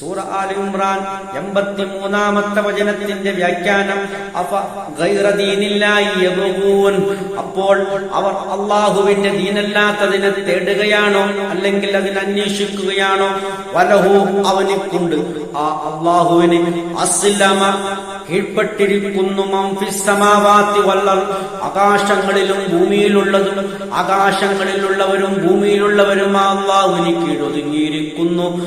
സൂറ all Imran എൺപത്തി മൂന്നാമത്തെ വചനത്തിന്റെ വ്യാഖ്യാനം അപ്പോൾ അവർ അള്ളാഹുവിന്റെ ദീനല്ലാത്തതിനെ തേടുകയാണോ അല്ലെങ്കിൽ അതിനെ അന്വേഷിക്കുകയാണോ? വലഹു അവനിക്കുണ്ട്. ആ അള്ളാഹുവിന് അസ്ലമ കീഴ്പ്പെട്ടിരിക്കുന്നു. ആകാശങ്ങളിലും ഭൂമിയിലുള്ളതും ആകാശങ്ങളിലുള്ളവരും ഭൂമിയിലുള്ളവരും അള്ളാഹുവിന് കീഴൊതുങ്ങിയിരിക്കുന്നു.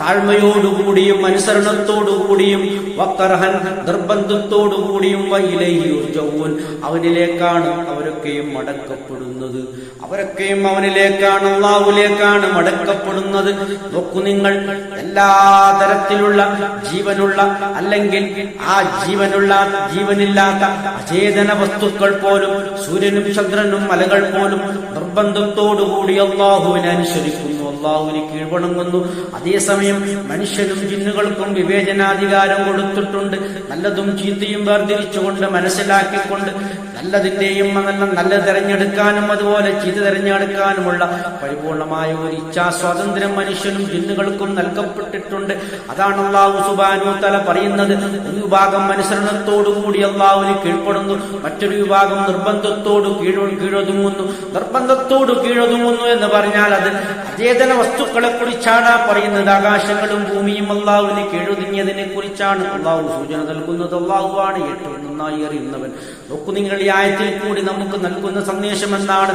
താഴ്മയോടുകൂടിയും അനുസരണത്തോടുകൂടിയും വക്കർഹൻ നിർബന്ധത്തോടുകൂടിയും വൈലയൂർജവും അവനിലേക്കാണ് അവരൊക്കെയും മടക്കപ്പെടുന്നത്. അവരൊക്കെയും അവനിലേക്കാണ് അള്ളാഹുലേക്കാണ് മടക്കപ്പെടുന്നത്. നോക്കൂ നിങ്ങൾ എല്ലാ തരത്തിലുള്ള ജീവനുള്ള അല്ലെങ്കിൽ ആ ജീവനുള്ള ജീവനില്ലാത്ത അചേതന വസ്തുക്കൾ പോലും സൂര്യനും ചന്ദ്രനും മലകൾ പോലും നിർബന്ധത്തോടുകൂടി അള്ളാഹുവിനെ അനുസരിക്കുന്നു. അള്ളാഹുവിന് കീഴ്വണങ്ങുന്നു. അതേസമയം മനുഷ്യനും ജിന്നുകൾക്കും വിവേചനാധികാരം കൊടുത്തിട്ടുണ്ട്. നല്ലതും ചീത്തയും വേർതിരിച്ചുകൊണ്ട് മനസ്സിലാക്കിക്കൊണ്ട് നല്ലതിന്റെയും നല്ല നല്ല തിരഞ്ഞെടുക്കാനും അതുപോലെ ചീത്ത തിരഞ്ഞെടുക്കാനുമുള്ള പരിപൂർണമായ ഒരു ഇച്ഛാ സ്വാതന്ത്ര്യം മനുഷ്യനും ജിന്നുകൾക്കും നൽകപ്പെട്ടിട്ടുണ്ട്. അതാണ് അള്ളാഹു സുബാനു തല പറയുന്നത്. ഒരു വിഭാഗം അനുസരണത്തോടുകൂടി അള്ളാഹുവിന് കീഴ്പ്പെടുന്നു. മറ്റൊരു വിഭാഗം നിർബന്ധത്തോട് കീഴോ കീഴൊതുങ്ങുന്നു. നിർബന്ധത്തോട് കീഴൊതുങ്ങുന്നു എന്ന് പറഞ്ഞാൽ അത് അചേതന വസ്തുക്കളെ കുറിച്ചാണ് പറയുന്നത്. ആകാശങ്ങളും ഭൂമിയും അള്ളാഹുവിന് കീഴൊതുങ്ങിയതിനെ കുറിച്ചാണ് അള്ളാഹു സൂചന നൽകുന്നത്. അള്ളാഹുവാണ് ഏറ്റവും നന്നായി അറിയുന്നവൻ. നോക്കു നിങ്ങൾ ഈ ആയത്തിൽ കൂടി നമുക്ക് നൽകുന്ന സന്ദേശം എന്താണ്?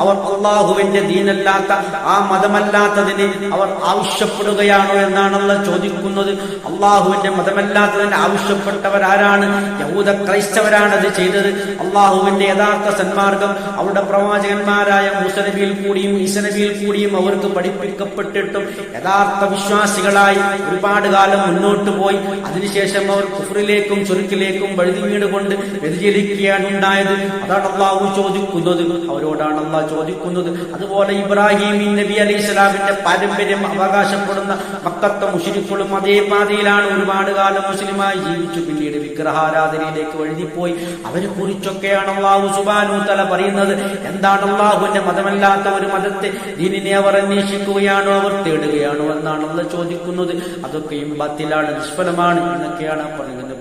അവർ അള്ളാഹുവിന്റെ ദീനല്ലാത്ത ആ മതമല്ലാത്തതിന് അവർ ആവശ്യപ്പെടുകയാണോ എന്നാണല്ലോ ചോദിക്കുന്നത്. അള്ളാഹുവിന്റെ മതമല്ലാത്തതിന് ആവശ്യപ്പെട്ടവരാരാണ്? യഹൂദ ക്രൈസ്തവരാണ് അത് ചെയ്തത്. അള്ളാഹുവിന്റെ യഥാർത്ഥ സന്മാർഗം. അവരുടെ പ്രവാചകന്മാരായ മൂസനബിയിൽ കൂടിയും ഈസനബിയിൽ കൂടിയും അവർക്ക് പഠിപ്പിക്കപ്പെട്ടിട്ടും യഥാർത്ഥ വിശ്വാസികളായി ഒരുപാട് കാലം മുന്നോട്ട് പോയി. അതിനുശേഷം അവർ കുഫറിലേക്കും ചുരുക്കിലേക്കും വഴുതി വീണുകൊണ്ട് വ്യതിചലിക്കുകയാണ് ഉണ്ടായത്. അതാണ് അള്ളാഹു ചോദിക്കുന്നത്. അവരോടാണ് അള്ളാഹ് ചോദിക്കുന്നത്. അതുപോലെ ഇബ്രാഹിം നബി അലൈഹി സ്വലാമിന്റെ പാരമ്പര്യം അവകാശപ്പെടുന്ന മക്കത്തെ മുഷിരിക്കളും അതേ പാതയിലാണ് ഒരുപാട് കാലം മുസ്ലിമായി ജീവിച്ചു. പിന്നീട് വിഗ്രഹാരാധനയിലേക്ക് വഴുതിപ്പോയി. അവരെ കുറിച്ചൊക്കെയാണ് അള്ളാഹു സുബാനു പറയുന്നത് എന്താണ് അള്ളാഹുവിന്റെ മതമല്ലാത്ത ഒരു മതത്തെ ദീനിനെ അവർ അന്വേഷിക്കുകയാണോ അവർ തേടുകയാണോ എന്നാണ് അള്ള ചോദിക്കുന്നത്. അതൊക്കെയും ബത്തിലാണ് നിഷ്ഫലമാണ് എന്നൊക്കെയാണ് പറയുന്നത്.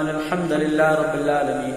അലഹമുല്ലാ റബ്ബുൽ ആലമീൻ.